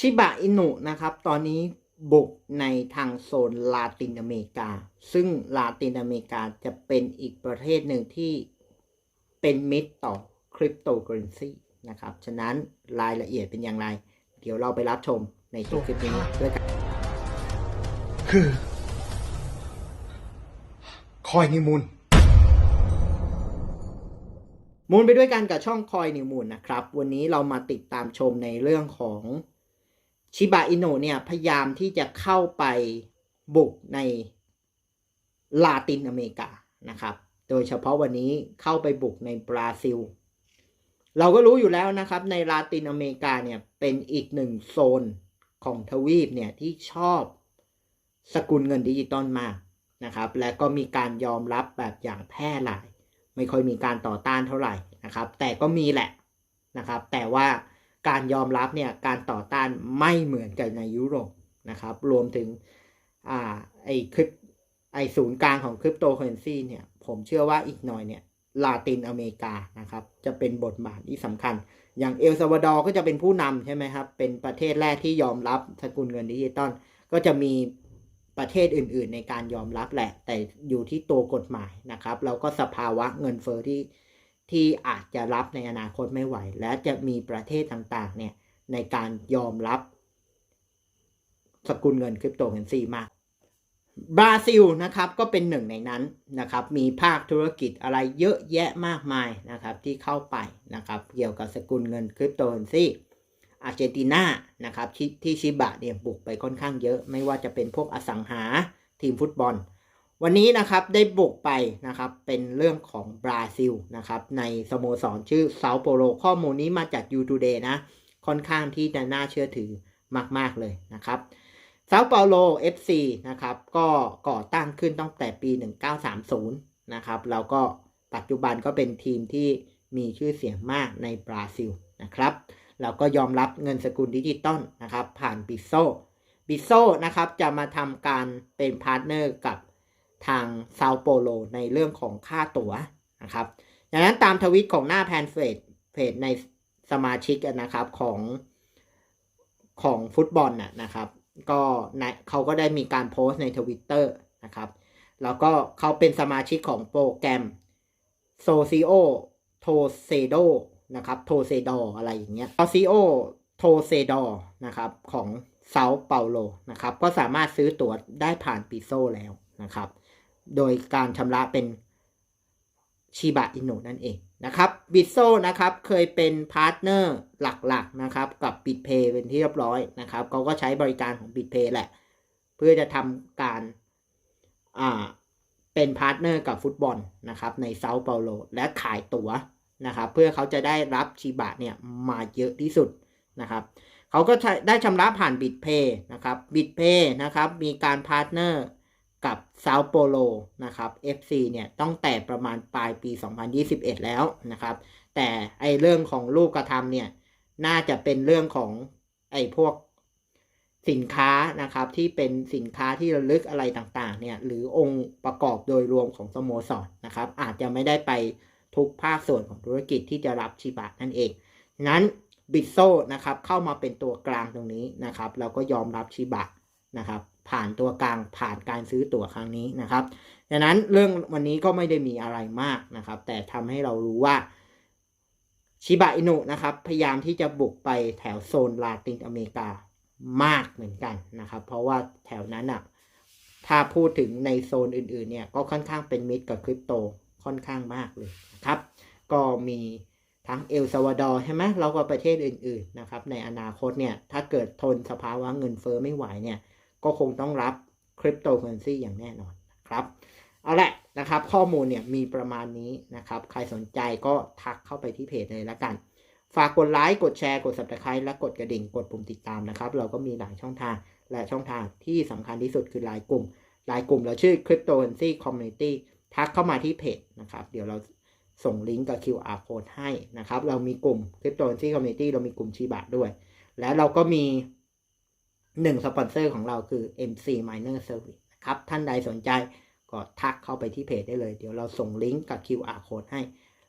ชิบะอินุนะครับ ตอนนี้บุกในทางโซนลาตินอเมริกา ซึ่งลาตินอเมริกาจะเป็นอีกประเทศหนึ่งที่เป็นมิตรต่อคริปโตเคอเรนซีนะครับ ฉะนั้นรายละเอียดเป็นอย่างไร เดี๋ยวเราไปรับชมในคลิปคลิปนี้ด้วยกันคือคอยนิมูลมูลไปด้วยกันกับช่องคอยนิวมูลนะครับ วันนี้เรามาติดตามชมในเรื่องของ ชิบะอิโนเนี่ยพยายามที่จะเข้าไปบุกในลาตินอเมริกานะครับ โดยเฉพาะวันนี้เข้าไปบุกในบราซิล เราก็รู้อยู่แล้วนะครับ ในลาตินอเมริกาเนี่ยเป็นอีกหนึ่งโซนของทวีปเนี่ยที่ชอบสกุลเงินดิจิตอลมากนะครับ และก็มีการยอมรับแบบอย่างแพร่หลาย ไม่ค่อยมีการต่อต้านเท่าไหร่นะครับ แต่ก็มีแหละนะครับ แต่ว่า การยอมรับเนี่ยการต่อต้านไม่เหมือนกันในยุโรปนะครับ รวมถึงอ่าไอคริปไอศูนย์กลางของคริปโตเคอเรนซีเนี่ยผมเชื่อว่าอีกหน่อยเนี่ยลาตินอเมริกานะครับจะเป็นบทบาทที่สำคัญ อย่างเอลซาวาดอร์ก็จะเป็นผู้นำใช่ไหมครับ เป็นประเทศแรกที่ยอมรับสกุลเงินดิจิตอลก็จะมีประเทศอื่น ๆ ในการยอมรับแหละ แต่อยู่ที่ตัวกฎหมายนะครับ แล้วก็สภาวะเงินเฟอ้อที่ ที่อาจจะรับในอนาคตไม่ไหว และจะมีประเทศต่างๆเนี่ยในการยอมรับ สกุลเงินคริปโตเคอเรนซีมากบราซิลนะครับก็เป็นหนึ่งในนั้นนะครับมีภาคธุรกิจอะไรเยอะแยะมากมายนะครับที่เข้าไปนะครับเกี่ยวกับสกุลเงินคริปโตเคอเรนซีอาร์เจนตินานะครับที่ที่ชิบะเนี่ยบุกไปค่อนข้างเยอะ ไม่ว่าจะเป็นพวกอสังหาทีมฟุตบอล วันนี้นะครับได้บุกไปนะครับเป็นเรื่องของบราซิลนะครับในสโมสรชื่อเซาโปโลข้อมูลนี้มาจาก u t o d a y นะ ค่อนข้างที่จะน่าเชื่อถือมาก ๆ เลยนะครับเซาเปาโล FC นะครับก็ก่อตั้งขึ้นตั้งแต่ปี 1930 นะครับแล้วก็ปัจจุบันก็เป็นทีมที่มีชื่อเสียงมากในบราซิลนะครับแล้วก็ยอมรับเงินสกุลดิจิตอลนะครับผ่านบิโซบิโซนะครับจะมาทำการเป็นพาร์ทเนอร์กับ ทางเซาโปโลในเรื่องของค่าตั๋วนะครับดังนั้นตามทวิตของหน้าแพนเฟจเพจในสมาชิกนะครับของของฟุตบอลน่ะนะครับ ก็ในเขาก็ได้มีการโพสต์ในทวิตเตอร์นะครับแล้วก็เขาเป็นสมาชิกของโปรแกรม Socio t o s e d o นะครับโทเซดออะไรอย่างเงี้ย Socio t o s e d o นะครับของเซาเปาโลนะครับ ก็สามารถซื้อตั๋วได้ผ่านปิโซแล้วนะครับ โดยการชำระเป็นชิบะอิโนะนั่นเองนะครับบิโซนะครับเคยเป็นพาร์ทเนอร์หลักๆนะครับกับบิตเพย์เป็นที่เรียบร้อยนะครับเขาก็ใช้บริการของบิตเพย์แหละ เพื่อจะทำการอ่าเป็นพาร์ทเนอร์กับฟุตบอลนะครับในเซาเปาโลและขายตั๋วนะครับเพื่อเขาจะได้รับชิบะเนี่ยมาเยอะที่สุดนะครับเขาก็ได้ชำระผ่านบิตเพย์นะครับบิตเพย์นะครับมีการพาร์ทเนอร์ กับซาโปโลนะครับ FC เนี่ยต้องแต่ประมาณปลายปี 2021 แล้วนะครับ แต่ไอเรื่องของลูกกระทำเนี่ยน่าจะเป็นเรื่องของไอพวกสินค้านะครับที่เป็นสินค้าที่ระลึกอะไรต่างๆเนี่ยหรือองค์ประกอบโดยรวมของสโมสรนะครับ อาจจะไม่ได้ไปทุกภาคส่วนของธุรกิจที่จะรับชิบะนั่นเอง นั้นบิโซนะครับเข้ามาเป็นตัวกลางตรงนี้นะครับแล้วก็ยอมรับชิบะนะครับ ผ่านตัวกลางผ่านการซื้อตั๋วครั้งนี้นะครับดังนั้นเรื่องวันนี้ก็ไม่ได้มีอะไรมากนะครับ แต่ทำให้เรารู้ว่าชิบะอินุนะครับ พยายามที่จะบุกไปแถวโซนลาตินอเมริกามากเหมือนกันนะครับ เพราะว่าแถวนั้นอะถ้าพูดถึงในโซนอื่นๆเนี่ยก็ค่อนข้างเป็นมิตรกับคริปโตค่อนข้างมากเลยนะครับ ก็มีทั้งเอลซาวาดอร์ใช่ไหมแล้วก็ประเทศอื่นๆนะครับ ในอนาคตเนี่ยถ้าเกิดทนสภาวะเงินเฟอ้อไม่ไหวเนี่ย ก็คงต้องรับคริปโตเคอเรนซีอย่างแน่นอนนะครับ เอาละนะครับ ข้อมูลเนี่ยมีประมาณนี้นะครับ ใครสนใจก็ทักเข้าไปที่เพจเลยละกัน ฝากกดไลค์ กดแชร์ กด subscribe และกดกระดิ่ง กดปุ่มติดตามนะครับ เราก็มีหลายช่องทาง และช่องทางที่สำคัญที่สุดคือไลน์กลุ่มไลน์กลุ่มเราชื่อ Cryptocurrency Community ทักเข้ามาที่เพจนะครับ เดี๋ยวเราส่งลิงก์กับ QR code ให้นะครับ เรามีกลุ่ม Cryptocurrency Community เรามีกลุ่มชีบะด้วย และเราก็มี หนึ่งสปอนเซอร์ของเราคือ MC Miner Service นะครับ ท่านใดสนใจก็ทักเข้าไปที่เพจได้เลย เดี๋ยวเราส่งลิงก์กับ QR code ให้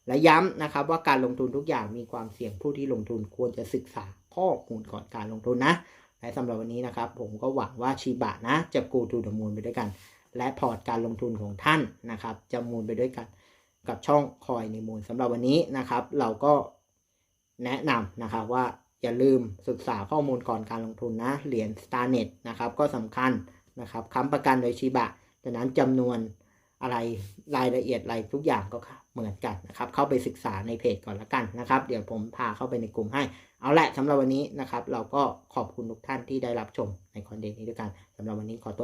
และย้ำนะครับว่าการลงทุนทุกอย่างมีความเสี่ยงผู้ที่ลงทุนควรจะศึกษาข้อมูลก่อนการลงทุนนะ และสำหรับวันนี้นะครับ ผมก็หวังว่าชีบะนะ จะ go to the moon ไปด้วยกัน และพอร์ตการลงทุนของท่านนะครับ จะมูลไปด้วยกัน กับช่องคอยในมูลสำหรับวันนี้นะครับ เราก็แนะนำนะครับว่า อย่าลืมศึกษาข้อมูลก่อนการลงทุนนะ เหรียญ StarNet นะครับ ก็สำคัญนะครับค้ำประกันโดยชิบะดังนั้นจำนวนอะไรรายละเอียดอะไรทุกอย่างก็เหมือนกันนะครับ เข้าไปศึกษาในเพจก่อนละกันนะครับ เดี๋ยวผมพาเข้าไปในกลุ่มให้ เอาละสำหรับวันนี้นะครับ เราก็ขอบคุณทุกท่านที่ได้รับชมในคอนเทนต์นี้ด้วยกันสำหรับวันนี้ขอตัว